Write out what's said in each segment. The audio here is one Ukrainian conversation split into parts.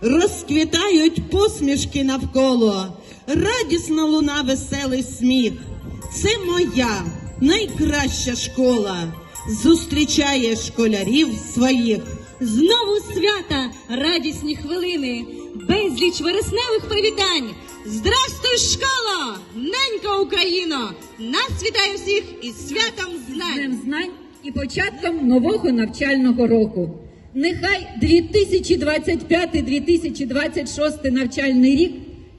розквітають посмішки навколо, радісно луна веселий сміх. Це моя найкраща школа. Зустрічає школярів своїх. Знову свята, радісні хвилини, безліч вересневих привітань. Здрастуй, школа! Ненька Україно! Нас вітає всіх із святом знань! Днем знань і початком нового навчального року. Нехай 2025-2026 навчальний рік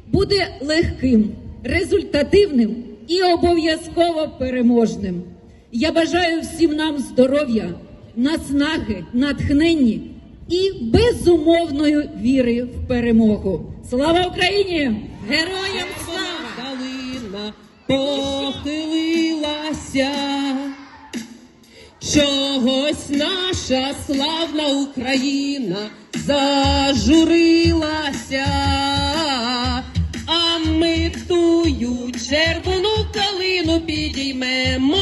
буде легким, результативним і обов'язково переможним. Я бажаю всім нам здоров'я, наснаги, натхненні і безумовної віри в перемогу. Слава Україні! Героям слава! Похилилася, чогось наша славна Україна зажурилася, а ми тую червону калину підіймемо,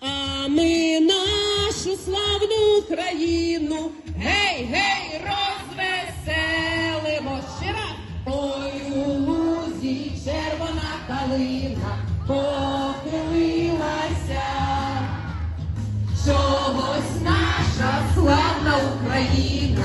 а ми нашу славну Україну, гей, гей, розвеселимо. Ще раз. Ой, у лузі червона калина похилилася, наша славна Україна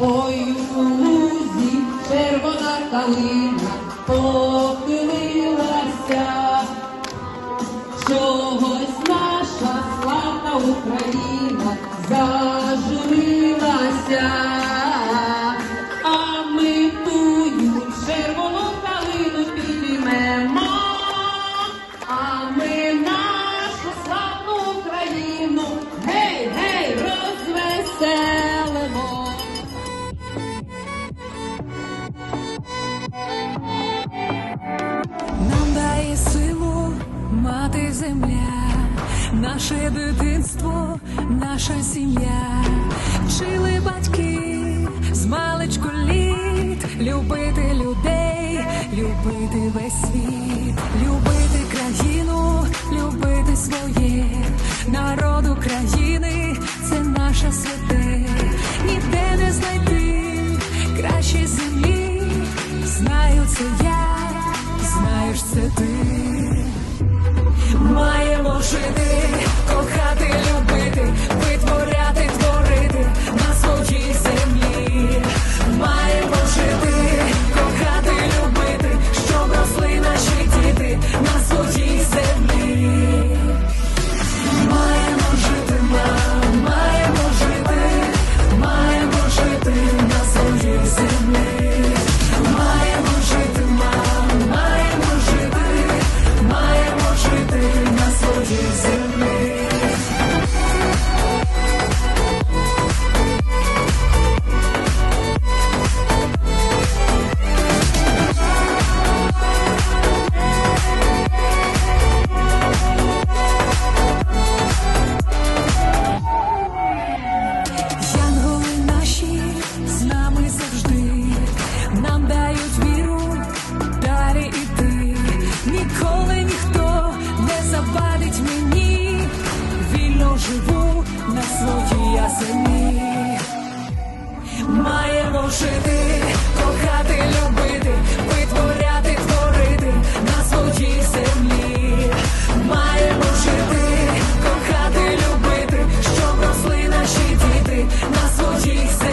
разом ой у лузі червона калина мати земля, наше дитинство, наша сім'я, вчили батьки з маличку літ, любити людей, любити весь світ, любити країну, любити своє, народ України, це наша святе, ніде не знайти краще землі, знаю це я знаєш це ти. Sydney. na złodziejce